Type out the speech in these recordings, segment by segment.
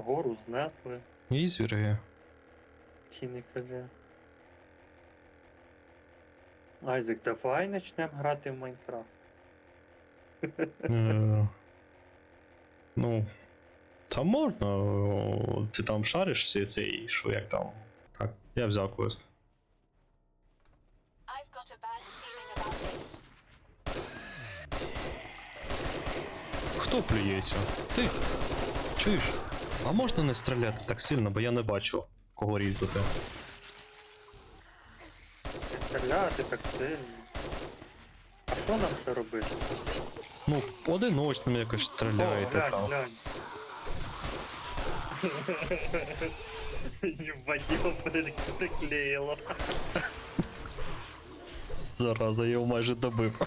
Гору знесли, І звірги. чи не каже. Айзек, давай почнемо грати в Майнкрафт. Е, Ну. Та можна. о, Ти там шариш всі цей, що як там. Так, я взяв квест. I've got a bad feeling about this. Хто плюється? Ти. Чуєш? А можна не стріляти так сильно, бо я не бачу, кого різати. Стріляти так сильно. А що нам ще робити? Ну, одиночним якось стріляєте глянь, там. глянь. Ебать, его приклеило. Зараза, я його майже добив.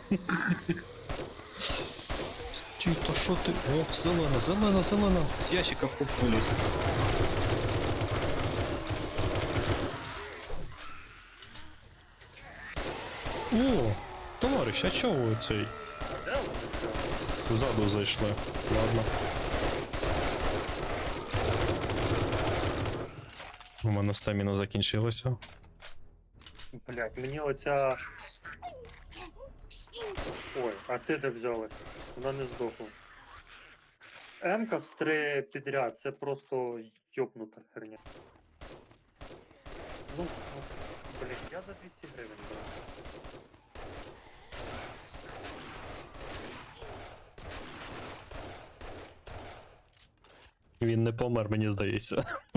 Чи то що ти? О, зелена, зелена, зелена. З ящика хоп виліз. О, товариш, а чого ви цей? Ззаду зайшли. Ладно. У мене стаміна закінчилася. Блять, мені оця. Ой, а ти де взяли? Вона не здохла. М-ка з три підряд, це просто йопнута херня. Ну, блін, я за 200 гривень брав. Він не помер, мені здається.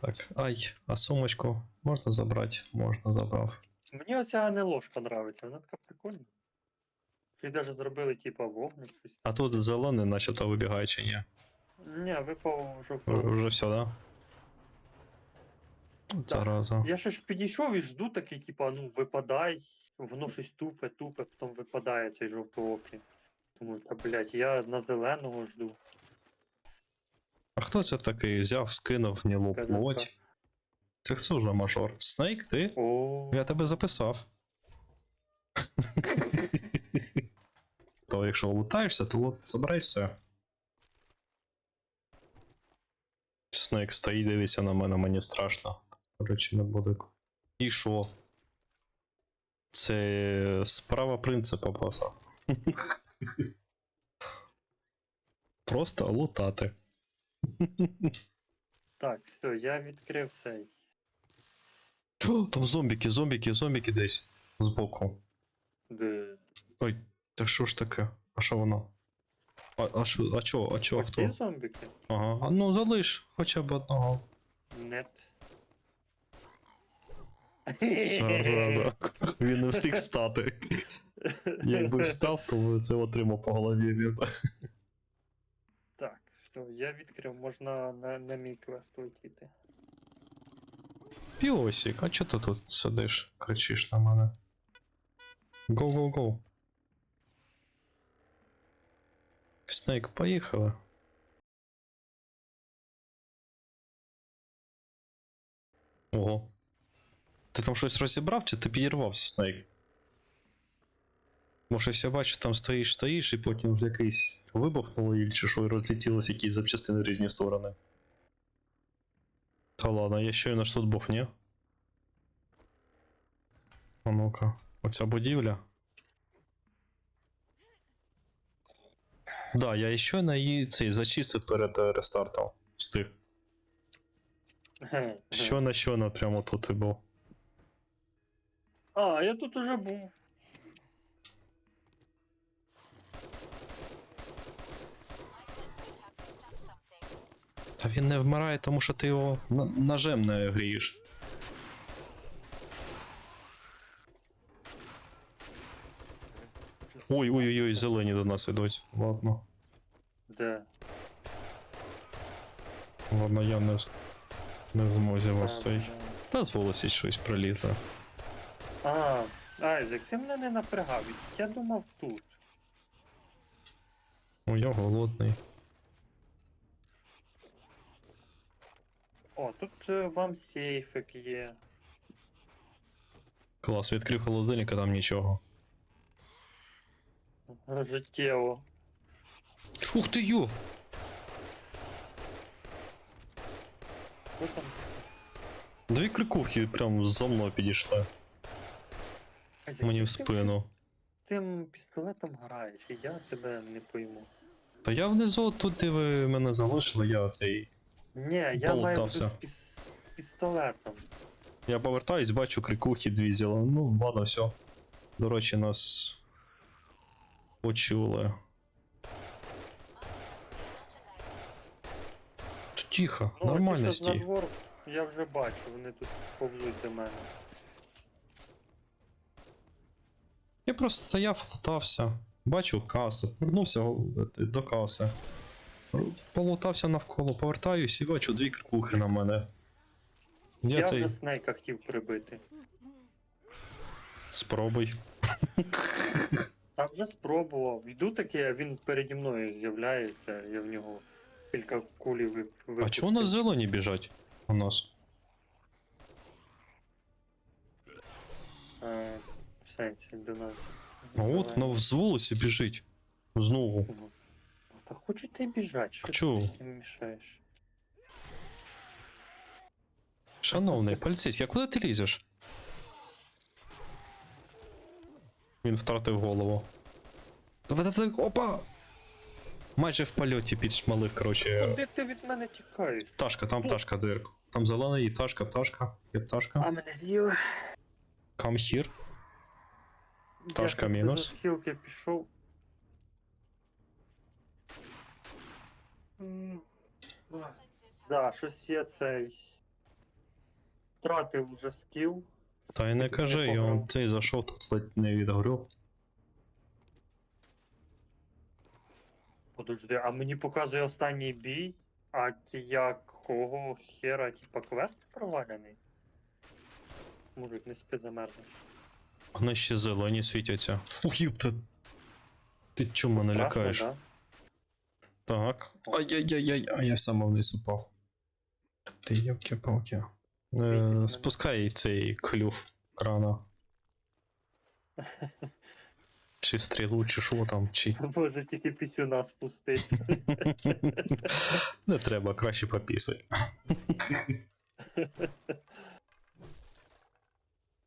так, ай, а сумочку можна забрати? Можна забрав. Мені оця не ложка нравиться, вона така прикольна. Чи навіть зробили типа вогник щось. А тут зелений, начебто вибігає чи ні? Ні, випав жовтий. вже все, да? Зараза. Я ще ж підійшов і жду такий, типа, ну випадай, воно щось тупе, тупе, потім випадає цей жовтоокий. Думаю, та блять, я на зеленого жду. А хто це такий взяв, скинув КДК. плоть? Це хто за мажор? Снейк, ти? О, Я тебе записав. То якщо лутаєшся, то от забирай все. Снейк стоїть, дивиться на мене, мені страшно. Коротше, не буде. І що? Це справа принципу боса. Просто лутати. так, все, я відкрив цей. Там зомбіки, зомбіки, зомбіки десь. Збоку. Де... Ой, та що ж таке? А що воно? А, а що, а чо, а чо, хто? зомбіки? Ага, а ну залиш хоча б одного. Нет. Зараза. Він не встиг стати. Якби встав, то це отримав по голові він. Так, все, я відкрив, можна на, на мій квест летіти. Піосік, а чого ти тут сидиш, кричиш на мене? Go, go, go. Снейк, поїхали. Ого. Ти там щось розібрав, чи ти підірвався, Снейк? Може, я бачу, там стоїш, стоїш, і потім якийсь вибухнуло, і чи що, і розлетілось якісь запчастини в різні сторони. Та ладно, я щойно ж тут був, ні? А ну-ка, оця будівля. Да, я щойно її цей зачистив перед е, рестартом. Встиг. Ге, ге. Щойно, щойно прямо тут і був. А, я тут уже був. Та він не вмирає, тому що ти його на- ножем не грієш. Ой-ой-ой, зелені до нас ідуть. Ладно. Де? Ладно, я не, в- не в змозі вас цей. Та з волосі щось прилізе. А, Айзек, ти мене не напрягав. Я думав тут. Ну я голодний. О, тут е, вам сейфик є. Клас, відкрив холодильник, а там нічого. Життєво. Ух ти йо! Що там? Дві крикухи прям за мною підійшли. Мені в Ти спину. Тим пістолетом граєш, і я тебе не пойму. Та я внизу тут, де ви мене залишили, я цей. Ні, я маю Болтався. з піс... пістолетом. Я повертаюсь, бачу крикухи дві зіла. Ну, ладно, все. До речі, нас почули. Тихо, Ну, нормально ті, що на двор, я вже бачу, вони тут повзуть до мене. Я просто стояв, лутався. Бачу касу, вернувся о, е, до каси. Полутався навколо, повертаюсь і бачу дві крикухи на мене. Я, Я, цей. вже снейка хотів прибити. Спробуй. Та вже спробував. Йду таке, а він переді мною з'являється, я в нього кілька кулі вип... А чого на зелені біжать у нас? Е, в сенсі до нас. А от на з вулиці біжить. Знову. Ну, Та хочу ти біжать, що Чого? ти мені мішаєш? Шановний поліцейський, а куди ти лізеш? Він втратив голову. Давай, давай, опа! Майже в польоті підшмалив, коротше. Куди ти від мене тікаєш? Пташка, там пташка, дирк. Там зелена і пташка, пташка, є пташка. А мене з'їли. Come here. Пташка мінус. з хілки пішов. М, Да, щось я цей. Втратив вже скіл. Та й не кажи, я вам цей зайшов, тут ледь не відгорів. Подожди, а мені показує останній бій, а якого хера, типа квест провалений? Мужик, не спи замерзнеш. Вони ще зелені світяться. Ух, юпта. Ти чому мене Страшно, лякаєш? да? Так. Ай-яй-яй-яй, а я сам вниз упав. Ти йопки-палки. Е, спускай цей клюв крана. Чи стрілу, чи що там, чи. Може тільки пісюна спустить. Не треба, краще попісай.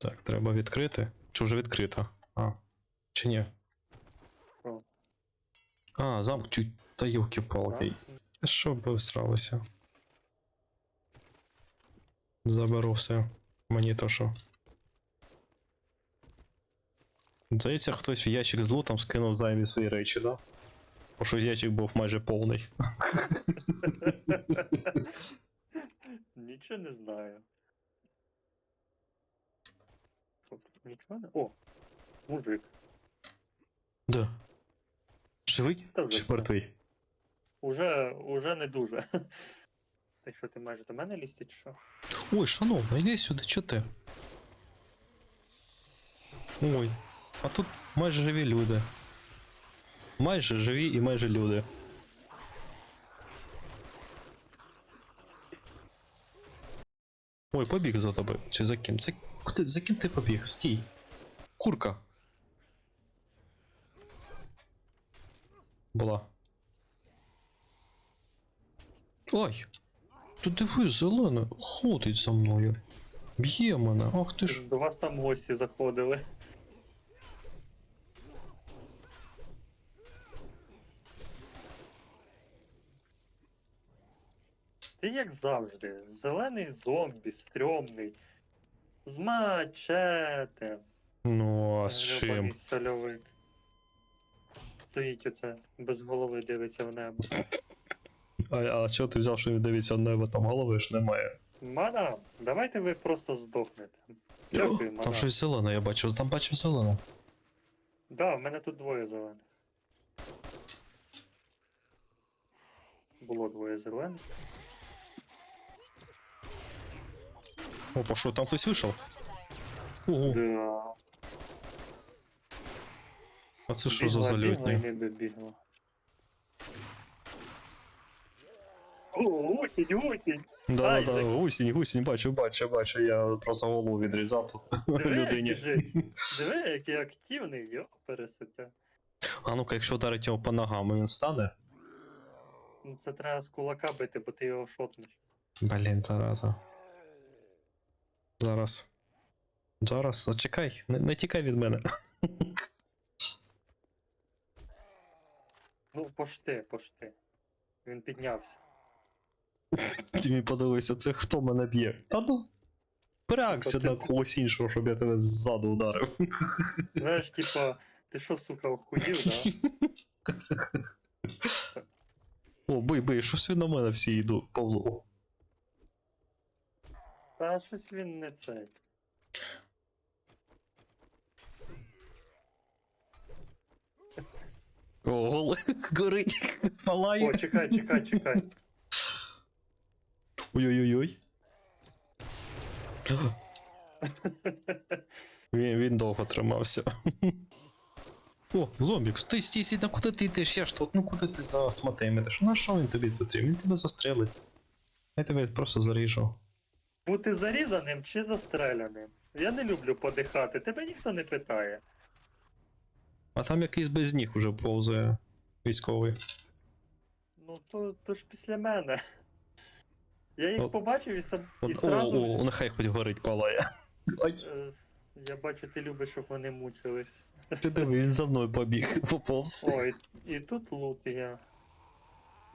Так, треба відкрити. Чи вже відкрито? А. Чи ні? А, замок чуть. Та йолки-палки. Що б всралося? Заберу все. Мені то що. Здається, хтось в ящик з лутом скинув зайві свої речі, да? Бо що ящик був майже повний. Нічого не знаю. Нічого не. О! Мужик. Да. Живий? Та вже Чи мертвий? Уже, уже не дуже. Ти що, ти майже до мене лізти чи що? Ой, шановна, йди сюди, чо ти? Ой, а тут майже живі люди. Майже живі і майже люди. Ой, побіг за тобою. Чи за ким? За, куди, за ким ти побіг? Стій. Курка. Була. Ой! Тут диви, зелене, ходить за мною. Б'є мене, ах ти ж. До вас там гості заходили. Ти як завжди, зелений зомбі, стрьомний. З мачете. Ну, а з чим? Стоїть оце, без голови дивиться в небо. А, а чого ти взяв, що він дивиться на небо, там голови ж немає. Мадам, давайте ви просто здохнете. Дякую, Там мадам. щось зелене, я бачив, там бачив зелене. Да, в мене тут двоє зелених. Було двоє зелених. Опа, що, там хтось вийшов? Ого, Да. а це що за Бігла, бігла і зальотні? не добігла. О, осінь, осінь! Да, Ай, да, гусінь, гусінь, бачу, бачу, бачу, я просто голову відрізав тут Диви, людині. Диви, який активний, йо, пересете. А ну-ка, якщо вдарить його по ногам, він стане? Ну, Це треба з кулака бити, бо ти його шотнеш. Блін, зараза. Зараз. Зараз, зачекай, не, не тікай від мене. Ну, пошти, пошти. Він піднявся. Ти мені подивися, це хто мене б'є? Та ну. Ти- на когось іншого, щоб я тебе ззаду ударив. Знаєш, типа, ти що, сука, охуїв, да? О, бий, бий, щось він на мене всі йдуть, Павло. Та щось він не цей. О, гол горить, палає. О, чекай, чекай, чекай. Ой-ой-ой. Він, він довго тримався. О, зомбік, стій, стій, стій, ну куди ти йдеш? Я ж тут, ну куди ти за сматем ідеш? Ну а що він тобі тут? Він тебе застрелить. Я тебе просто заріжу. Бути зарізаним чи застреляним? Я не люблю подихати, тебе ніхто не питає. А там якийсь без ніг уже повзає військовий. Ну, то, то ж після мене. Я їх От- побачив і сам. І От, о, сразу. о, нехай хоч горить палає. Е, Я бачу, ти любиш, щоб вони мучились. ти диви, він за мною побіг, поповз. Ой, і тут лут я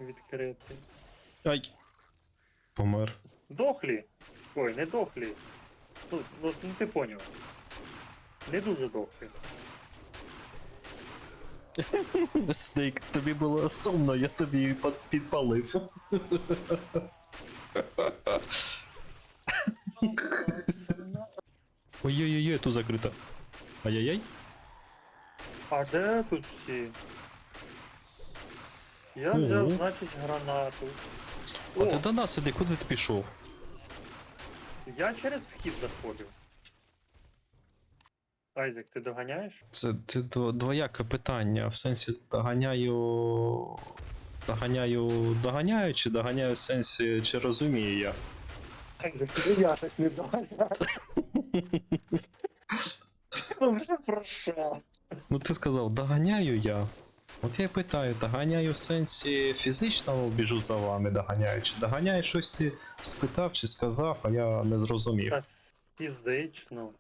відкритий. Ай. Помер. Дохлі! Ой, не дохлі. Ну, ну, ну ти поняв. Не дуже дохлі. Снейк, тобі було сумно, я тобі під- підпалив. Ой-ой-ой, тут закрито. Ай-яй-яй. А де тут всі? Я Ого. взяв, значить, гранату. А О, до нас іди, куди ти пішов? я через вхід заходив. Айзек, ти доганяєш? Це ти дво- двояке питання. В сенсі доганяю. Доганяю. Доганяю, чи доганяю в сенсі, чи розумію я. Я щось не доганяю. Ну вже про що? Ну ти сказав, доганяю я. От я питаю, доганяю в сенсі фізичного біжу за вами, доганяю, чи доганяю щось ти спитав чи сказав, а я не зрозумів. Фізично.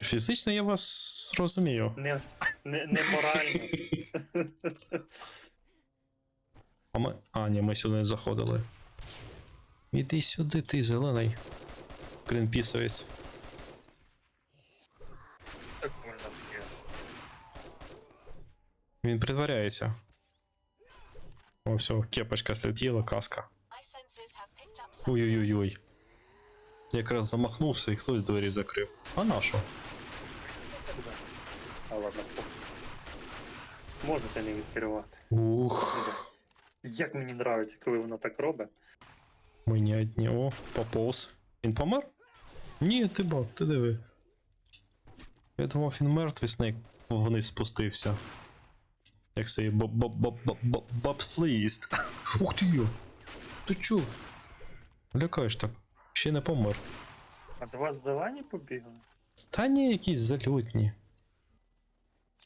Фізично я вас зрозумію. Не, не, не морально. А ми. А, ні, ми сюди не заходили. Іди сюди, ти зелений. Гринпісовець. Так можна є. Він притворяється. О, все, кепочка слетіла, каска. Ой-ой-ой. Якраз замахнувся і хтось двері закрив. А на що? А ладно, похуй. Можете не відкривати. Ух. Як мені нравиться, коли воно так робить. Мені одні. О, поповз. Він помер? Ні, ти бо, ти диви. Я думав, він мертвий снейк вниз спустився. Як цей бабслиїст. Ух ти йо! Ти чо? Лякаєш так. Ще не помер. А до вас зелені побігли? Та ні, якісь зальотні.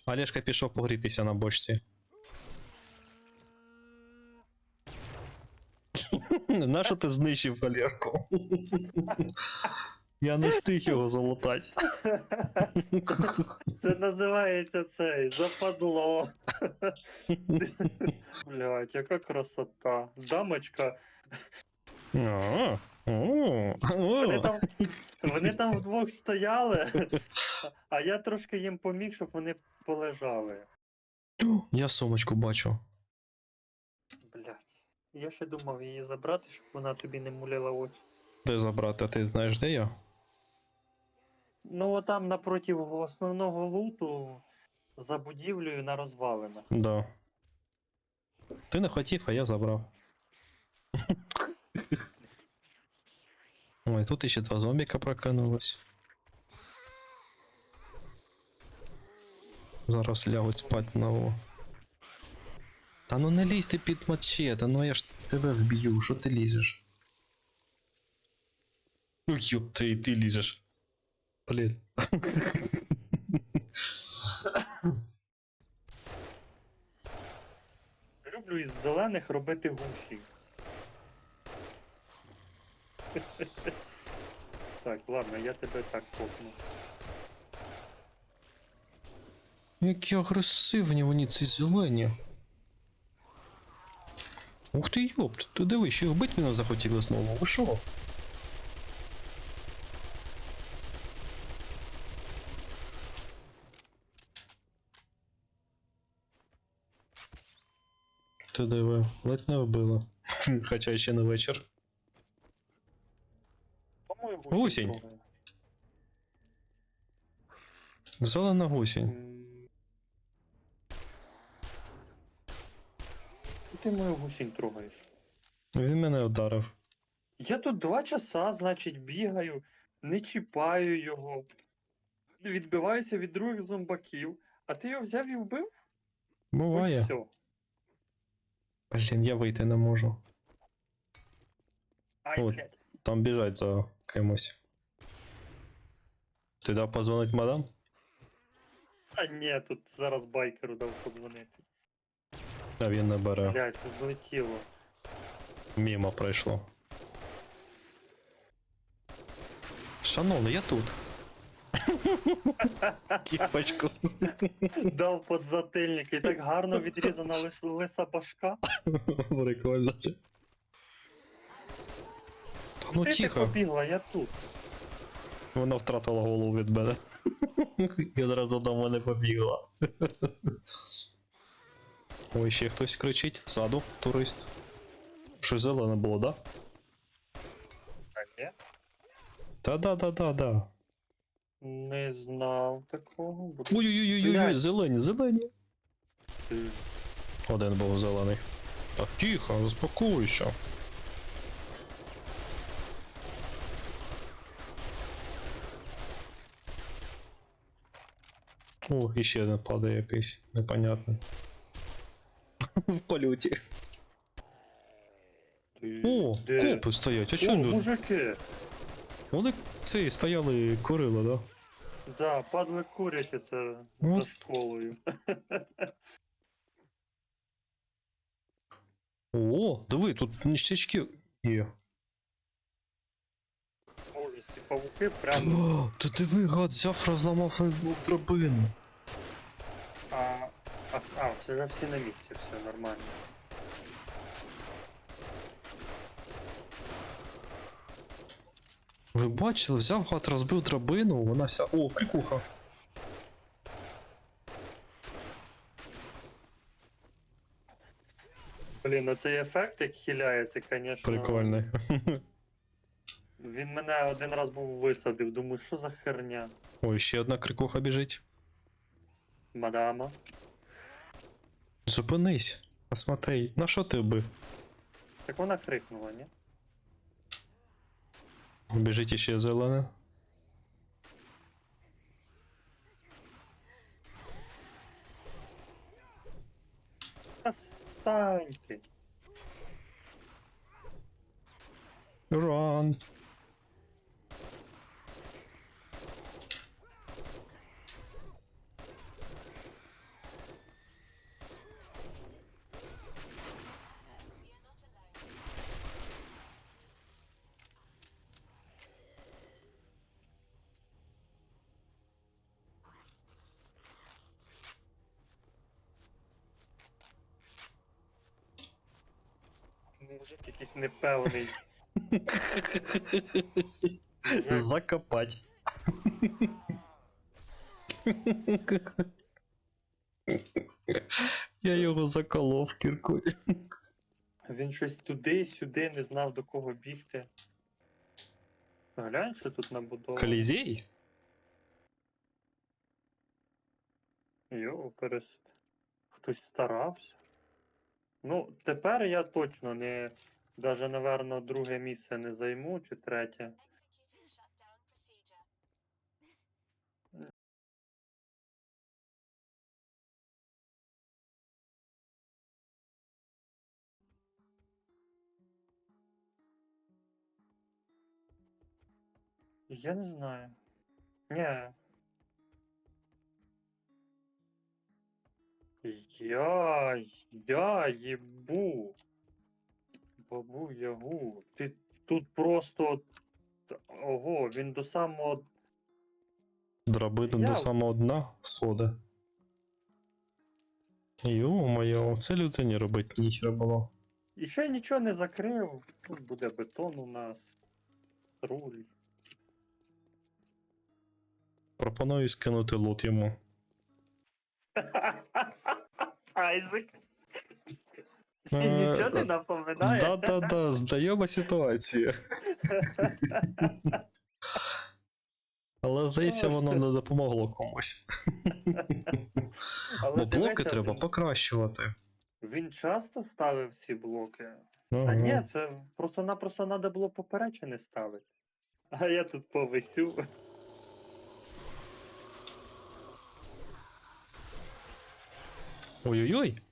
Олешка пішов погрітися на бочці. Нащо ти знищив Олешку? Я не встиг його залутати. Це називається цей западло. Блять, яка красота. Дамочка. О, Вони там, вони там вдвох стояли, а я трошки їм поміг, щоб вони полежали. Я сумочку бачу. Я ще думав її забрати, щоб вона тобі не муляла очі. Де забрати, а ти знаєш де я? Ну, там напроти основного луту за будівлею на розвалинах. Да. Ти не хотів, а я забрав. Ой, тут іще два зомбіка прокинулось. Зараз лягуть спать знову. Та ну не лізь ти під мачете, ну я ж тебе вб'ю, що ти лізеш? Ну йоп, ти, ти лізеш. Блін. Люблю із зелених робити гусі. Так, ладно, я тебе так копну. Які агресивні вони ці зелені. Ух ти йопт, ти диви, ще й вбить мене захотіли знову. Ви що? Ти диви, ледь не вбили. Хоча ще не вечір. Гусінь. Зелена гусінь. М. Ну, Ти мою гусінь трогаєш. Він мене ударив. Я тут два часа, значить, бігаю, не чіпаю його, відбиваюся від других зомбаків, а ти його взяв і вбив? Буває. Все. Блін, я вийти не можу. Ай, блядь. Там біжать за кимось. Ти дав позвонить мадам? А ні, тут зараз байкеру дав подзвонити. А він не бере. Блядь, злетіло. Мімо пройшло. Шановний, я тут. Кіпочку. Дав подзатильник і так гарно відрізана лис- лиса башка. Прикольно. Та ну Ти ти тихо, побігла, я тут. вона втратила голову від мене. І одразу до мене побігла. Ой, ще хтось кричить. Ззаду, турист. Щось зелене було, да? А ні? Та-да-да-да-да. Не знав такого. бо Блядь. зелені, зелені. ти- Один був зелений. Так, тихо, успокойся. О, іще один падає якийсь, непонятний. В польоті. О, де? копи стоять, а О, люди? мужики! Вони ці стояли, курили, да? Да, падли курять це Ну. за школою. О, диви, тут ніштячки є. Ой, ці павуки прямо. О, ти диви, гад, взяв, розламав драбину. А, а, а, вже всі на місці, все нормально. Ви бачили, взяв гад, розбив драбину, вона вся. О, крикуха. Блін, а цей ефект, як хиляється, звісно. Прикольний. Він мене один раз був висадив, думаю, що за херня? Ой, ще одна крикуха біжить. Мадама. Зупинись. Посмотри, на що ти вбив? Так вона крикнула, ні? Біжить іще зелене. Остань ти. Мужик якийсь непевний. Закопать. Я його заколов кіркою. Він щось туди-сюди, не знав до кого бігти. Глянь, що тут набудовано. Колізей? Йо, перест. Хтось старався. Ну, тепер я точно не. Даже, напевно, друге місце не займу чи третє. Я не знаю. Ні. Я, я їбу. Бабу ягу. Ти тут просто. Ого, він до самого. Драбина Я- до самого дна сходи. Йо-моє, це людині робить ніхера було. І ще нічого не закрив. Тут буде бетон у нас. Руль. Пропоную скинути лут йому. Айзек. Е, Нічого не напоминає. Да-да-да, знайома ситуація. Але здається, воно не допомогло комусь. Але Бо блоки дивися, треба він- покращувати. Він часто ставив ці блоки. А ні, це просто-напросто треба було поперечини ставити. А я тут повисю. Ой-ой-ой.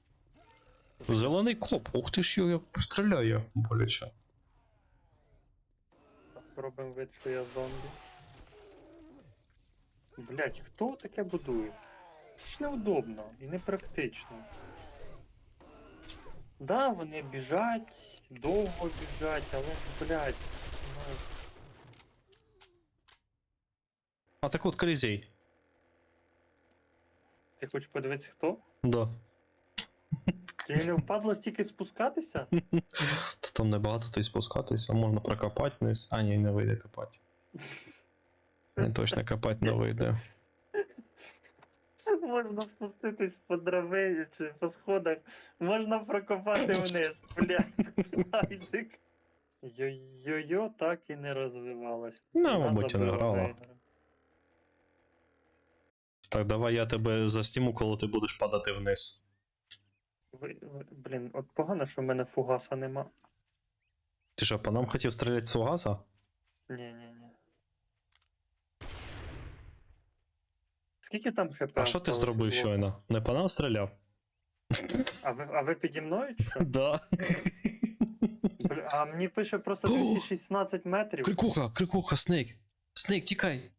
Зелений коп. Ух ти ж його як постріляє боляче. Робимо вид, що я зомбі. Блять, хто таке будує? Це ж неудобно і непрактично. Да, вони біжать, довго біжать, але ж, блять, ну, А так от Колізей. Ти хочеш подивитися хто? Да. Тобі не впадло стільки спускатися? Та там небагато то й спускатися, можна прокопати вниз. А, ні, не вийде копати. Не точно копати не вийде. Можна спуститись по драбині чи по сходах, можна прокопати вниз, блядь. Йо-йо-йо так і не розвивалась. Ну, мабуть, і не грала. Так, давай я тебе засніму, коли ти будеш падати вниз. Ви- ви- Блін, от погано, що в мене фугаса нема. Ти що, по нам хотів стріляти з сугаса? Ні-ні-ні. Скільки там хп? А що ти осталось зробив блоку? щойно? Не по нам стріляв? А ви, а ви піді мною чи що? Да. Бля, а мені пише просто 216 метрів. Крикуха, крикуха, Снейк. Снейк, тікай.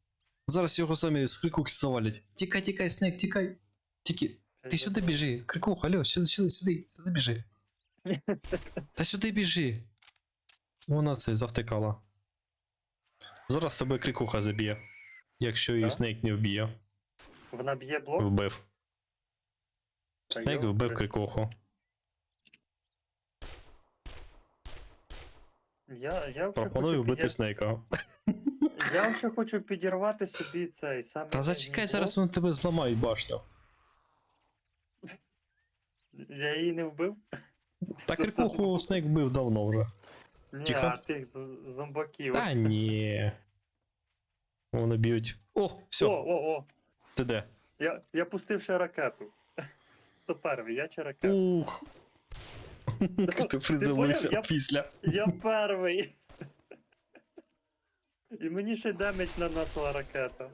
Зараз його самі з крикуки завалять. Тікай, тікай, Снейк, тікай. Тільки. Ти сюди біжи. Крикуха, алло, сюди, сюди, сюди, сюди біжи. Та сюди біжи. Вона це завтикала. Зараз тебе крикуха заб'є. Якщо її Так? Снейк не вб'є. Вона б'є блок. Вбив. Та Снейк йо, вбив блін. крикуху. Я, я вже Пропоную хочу вбити Снейка. Я вже хочу підірвати собі цей самий. Та зачекай, зараз вони тебе зламають башню. Я її не вбив? Та крикуху Снейк вбив давно вже. Ні, Тихо. а тих з- зомбаків. Та ні. Вони б'ють. О, все, О, о, о. ти де? Я, я пустив ще ракету. Хто перший, я чи ракета? Ух. Ти приземлився поняв? Я- після. Я перший. І мені ще демедж нанесла ракета.